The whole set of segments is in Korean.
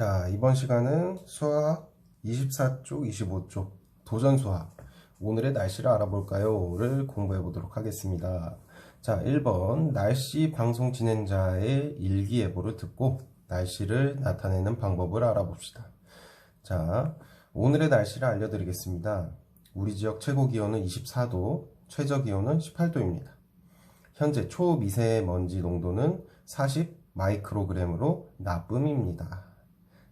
자, 이번 시간은 수학 24쪽, 25쪽 도전 수학 오늘의 날씨를 알아볼까요?를 공부해 보도록 하겠습니다. 자, 1번 날씨 방송 진행자의 일기예보를 듣고 날씨를 나타내는 방법을 알아봅시다. 자, 오늘의 날씨를 알려드리겠습니다. 우리 지역 최고 기온은 24도, 최저 기온은 18도입니다. 현재 초미세먼지 농도는 40 마이크로그램으로 나쁨입니다.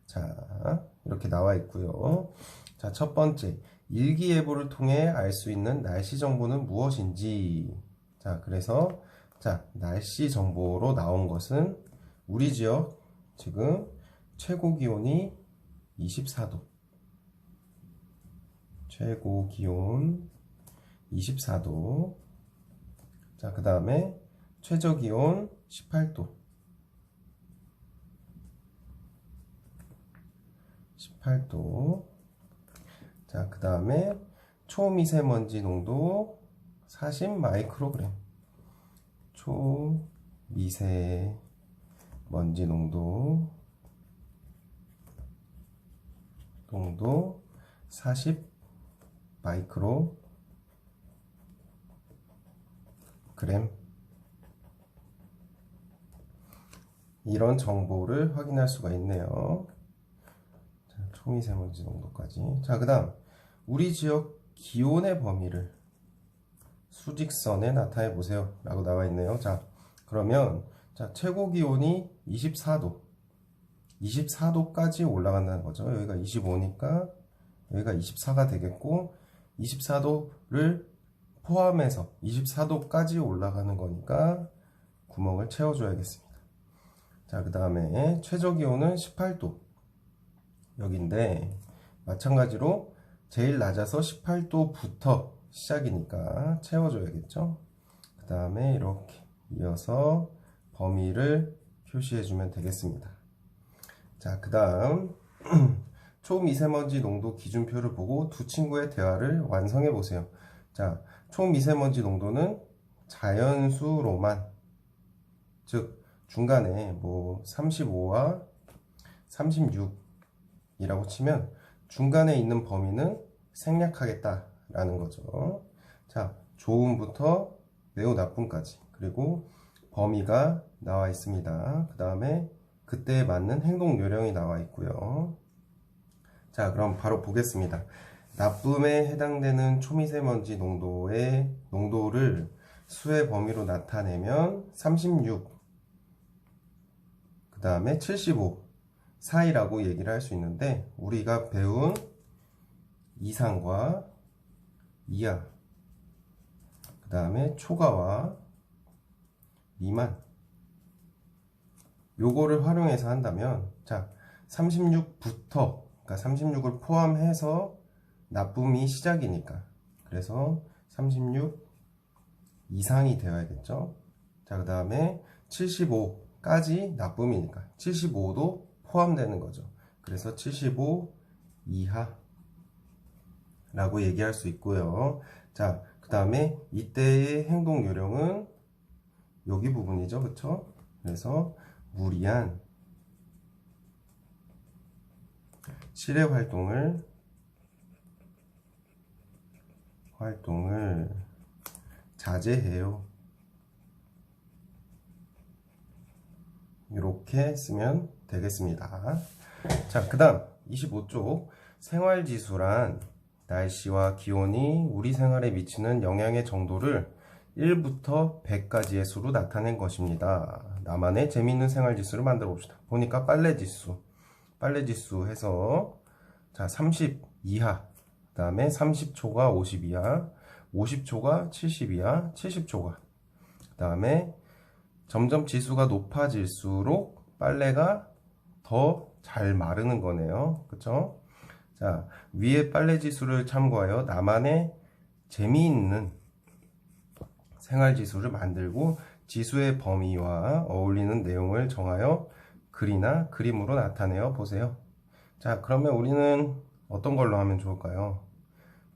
자, 이렇게 나와 있고요. 자, 첫 번째, 일기예보를 통해 알 수 있는 날씨 정보는 무엇인지. 자, 그래서 자, 날씨 정보로 나온 것은 우리 지역 지금 최고 기온이 24도. 최고 기온 24도. 자, 그 다음에 최저 기온 18도. 18도. 자, 그 다음에 초미세먼지 농도 40 마이크로그램. 초미세먼지 농도 농도 40 마이크로 그램 이런 정보를 확인할 수가 있네요. 자, 초미세먼지 농도까지. 자, 그 다음, 우리 지역 기온의 범위를 수직선에 나타내 보세요. 라고 나와 있네요. 자, 그러면, 자, 최고 기온이 24도. 24도까지 올라간다는 거죠. 여기가 25니까, 여기가 24가 되겠고, 24도를 포함해서 24도까지 올라가는 거니까, 구멍을 채워줘야겠습니다. 자, 그 다음에 최저 기온은 18도. 여기인데 마찬가지로 제일 낮아서 18도부터 시작이니까 채워줘야겠죠. 그 다음에 이렇게 이어서 범위를 표시해 주면 되겠습니다. 자, 그 다음 초미세먼지 농도 기준표를 보고 두 친구의 대화를 완성해 보세요. 자, 초미세먼지 농도는 자연수로만 즉 중간에 뭐 35와 36 이라고 치면 중간에 있는 범위는 생략하겠다라는 거죠. 자, 좋음부터 매우 나쁨까지 그리고 범위가 나와 있습니다. 그 다음에 그때에 맞는 행동 요령이 나와 있고요. 자, 그럼 바로 보겠습니다. 나쁨에 해당되는 초미세먼지 농도의 농도를 수의 범위로 나타내면 36, 그 다음에 75 사이라고 얘기를 할 수 있는데 우리가 배운 이상과 이하 그 다음에 초과와 미만 요거를 활용해서 한다면 자 36부터 그러니까 36을 포함해서 나쁨이 시작이니까. 그래서 36 이상이 되어야겠죠? 자 그 다음에 75까지 나쁨이니까. 75도 포함되는 거죠. 그래서 75 이하 라고 얘기할 수 있고요. 자 그 다음에 이때의 행동 요령은 여기 부분이죠. 그쵸? 그래서 무리한 실외 활동을 활동을 자제해요. 이렇게 쓰면 되겠습니다. 자, 그 다음 25쪽 생활지수란 날씨와 기온이 우리 생활에 미치는 영향의 정도를 1부터 100까지의 수로 나타낸 것입니다. 나만의 재미있는 생활지수를 만들어 봅시다. 보니까 빨래지수, 빨래지수 해서 자, 30 이하, 그 다음에 30초가 50 이하, 50초가 70 이하, 70초가. 그 다음에 점점 지수가 높아질수록 빨래가 더 잘 마르는 거네요. 그쵸? 자, 위에 빨래 지수를 참고하여 나만의 재미있는 생활 지수를 만들고 지수의 범위와 어울리는 내용을 정하여 글이나 그림으로 나타내어 보세요. 자, 그러면 우리는 어떤 걸로 하면 좋을까요?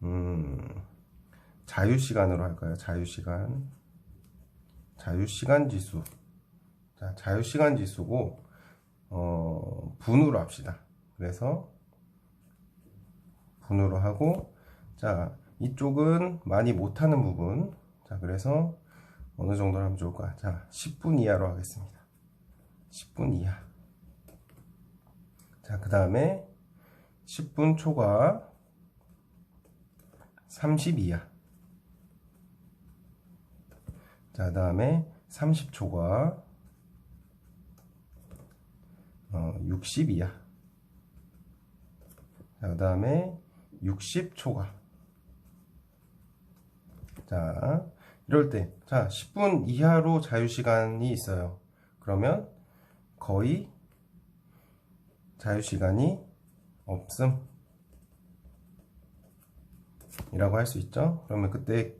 음, 자유시간으로 할까요? 자유시간. 자유시간 지수. 자, 자유시간 지수고, 어, 분으로 합시다. 그래서 분으로 하고 자 이쪽은 많이 못하는 부분. 자 그래서 어느 정도로 하면 좋을까? 자 10분 이하로 하겠습니다. 10분 이하. 자 그 다음에 10분 초과 30 이하. 자그 다음에 30 초과 어, 60 이하 자, 그 다음에 60 초과. 자, 이럴 때, 자, 10분 이하로 자유시간이 있어요. 그러면 거의 자유시간이 없음. 이라고 할 수 있죠. 그러면 그때의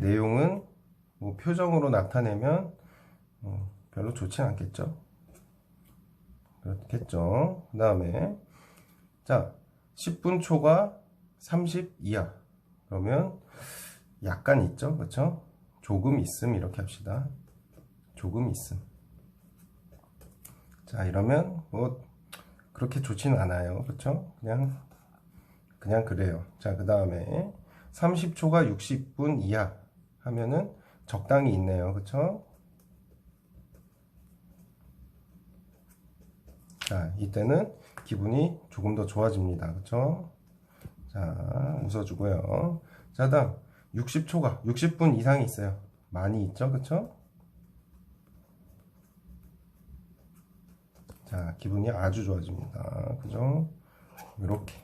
내용은 뭐 표정으로 나타내면 어, 별로 좋진 않겠죠. 그렇겠죠. 그 다음에, 자, 10분 초과 30 이하. 그러면 약간 있죠. 그렇죠? 조금 있음 이렇게 합시다. 조금 있음. 자, 이러면 뭐 그렇게 좋진 않아요. 그렇죠? 그냥 그냥 그래요. 자, 그 다음에 30초가 60분 이하 하면은 적당히 있네요. 그렇죠? 자, 이때는 기분이 조금 더 좋아집니다. 그쵸? 자, 웃어주고요. 자, 다음, 60초가, 60분 이상이 있어요. 많이 있죠? 그쵸? 자, 기분이 아주 좋아집니다. 그죠? 이렇게,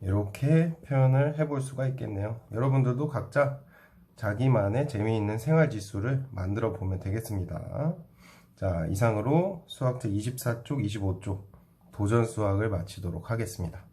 이렇게 표현을 해볼 수가 있겠네요. 여러분들도 각자 자기만의 재미있는 생활 지수를 만들어 보면 되겠습니다. 자, 이상으로 수학제 24쪽, 25쪽 도전 수학을 마치도록 하겠습니다.